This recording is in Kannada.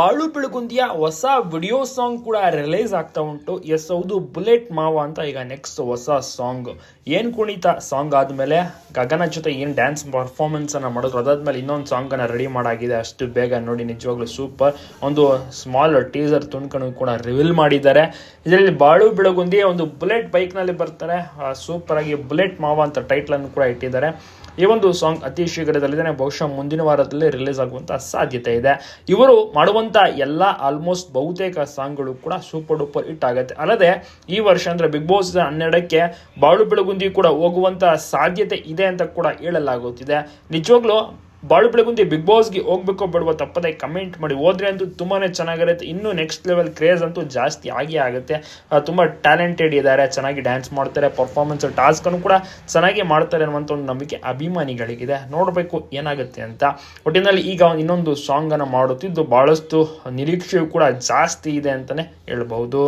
ಬಾಳು ಬೆಳಗುಂದಿಯ ಹೊಸ ವಿಡಿಯೋ ಸಾಂಗ್ ಕೂಡ ರಿಲೀಸ್ ಆಗ್ತಾ ಉಂಟು. ಎಸ್ ಹೌದು, ಬುಲೆಟ್ ಮಾವ ಅಂತ ಈಗ ನೆಕ್ಸ್ಟ್ ಹೊಸ ಸಾಂಗ್. ಏನ್ ಕುಣಿತ ಸಾಂಗ್ ಆದ್ಮೇಲೆ ಗಗನ ಜೊತೆ ಏನ್ ಡ್ಯಾನ್ಸ್ ಪರ್ಫಾರ್ಮೆನ್ಸ್ ಅನ್ನ ಮಾಡಿದ್ರು, ಅದಾದ್ಮೇಲೆ ಇನ್ನೊಂದು ಸಾಂಗ್ ಅನ್ನ ರೆಡಿ ಮಾಡಾಗಿದೆ. ಅಷ್ಟು ಬೇಗ ನೋಡಿ, ನಿಜವಾಗ್ಲೂ ಸೂಪರ್ ಒಂದು ಸ್ಮಾಲ್ ಟೀಸರ್ ತುಂಡ್ಕೊಂಡು ಕೂಡ ರಿವೀಲ್ ಮಾಡಿದ್ದಾರೆ. ಇದರಲ್ಲಿ ಬಾಳು ಬೆಳಗುಂದಿ ಒಂದು ಬುಲೆಟ್ ಬೈಕ್ನಲ್ಲಿ ಬರ್ತಾರೆ. ಸೂಪರ್ ಆಗಿ ಬುಲೆಟ್ ಮಾವ ಅಂತ ಟೈಟ್ಲ್ ಅನ್ನು ಕೂಡ ಇಟ್ಟಿದ್ದಾರೆ. ಈ ಒಂದು ಸಾಂಗ್ ಅತಿ ಶೀಘ್ರದಲ್ಲಿದೆ ಬಹುಶಃ ಮುಂದಿನ ವಾರದಲ್ಲಿ ರಿಲೀಸ್ ಆಗುವಂತ ಸಾಧ್ಯತೆ ಇದೆ. ಇವರು ಮಾಡುವಂತ ಎಲ್ಲ ಆಲ್ಮೋಸ್ಟ್ ಬಹುತೇಕ ಸಾಂಗ್ಗಳು ಕೂಡ ಸೂಪರ್ ಡೂಪರ್ ಹಿಟ್ ಆಗುತ್ತೆ. ಅಲ್ಲದೆ ಈ ವರ್ಷ ಅಂದ್ರೆ ಬಿಗ್ ಬಾಸ್ ಹನ್ನೆರಡಕ್ಕೆ ಬಾಳು ಬೆಳಗುಂದಿ ಕೂಡ ಹೋಗುವಂತ ಸಾಧ್ಯತೆ ಇದೆ ಅಂತ ಕೂಡ ಹೇಳಲಾಗುತ್ತಿದೆ. ನಿಜವಾಗ್ಲೂ ಬಾಳು ಬೆಳಗುಂದಿ ಬಿಗ್ ಬಾಸ್ಗೆ ಹೋಗ್ಬೇಕೋ ಬಿಡುವ ತಪ್ಪದೆ ಕಮೆಂಟ್ ಮಾಡಿ. ಹೋದ್ರೆ ಅಂತೂ ತುಂಬಾ ಚೆನ್ನಾಗಿರುತ್ತೆ. ಇನ್ನೂ ನೆಕ್ಸ್ಟ್ ಲೆವೆಲ್ ಕ್ರೇಜ್ ಅಂತೂ ಜಾಸ್ತಿ ಆಗೇ ಆಗುತ್ತೆ. ತುಂಬ ಟ್ಯಾಲೆಂಟೆಡ್ ಇದ್ದಾರೆ, ಚೆನ್ನಾಗಿ ಡ್ಯಾನ್ಸ್ ಮಾಡ್ತಾರೆ ಪರ್ಫಾರ್ಮೆನ್ಸ್ ಟಾಸ್ಕ್ ಅನ್ನು ಕೂಡ ಚೆನ್ನಾಗಿ ಮಾಡ್ತಾರೆ ಅನ್ನುವಂಥ ಒಂದು ನಂಬಿಕೆ ಅಭಿಮಾನಿಗಳಿಗಿದೆ. ನೋಡಬೇಕು ಏನಾಗುತ್ತೆ ಅಂತ. ಒಟ್ಟಿನಲ್ಲಿ ಈಗ ಇನ್ನೊಂದು ಸಾಂಗ್ ಅನ್ನು ಮಾಡುತ್ತಿದ್ದು, ಬಹಳಷ್ಟು ನಿರೀಕ್ಷೆಯು ಕೂಡ ಜಾಸ್ತಿ ಇದೆ ಅಂತಾನೆ ಹೇಳ್ಬಹುದು.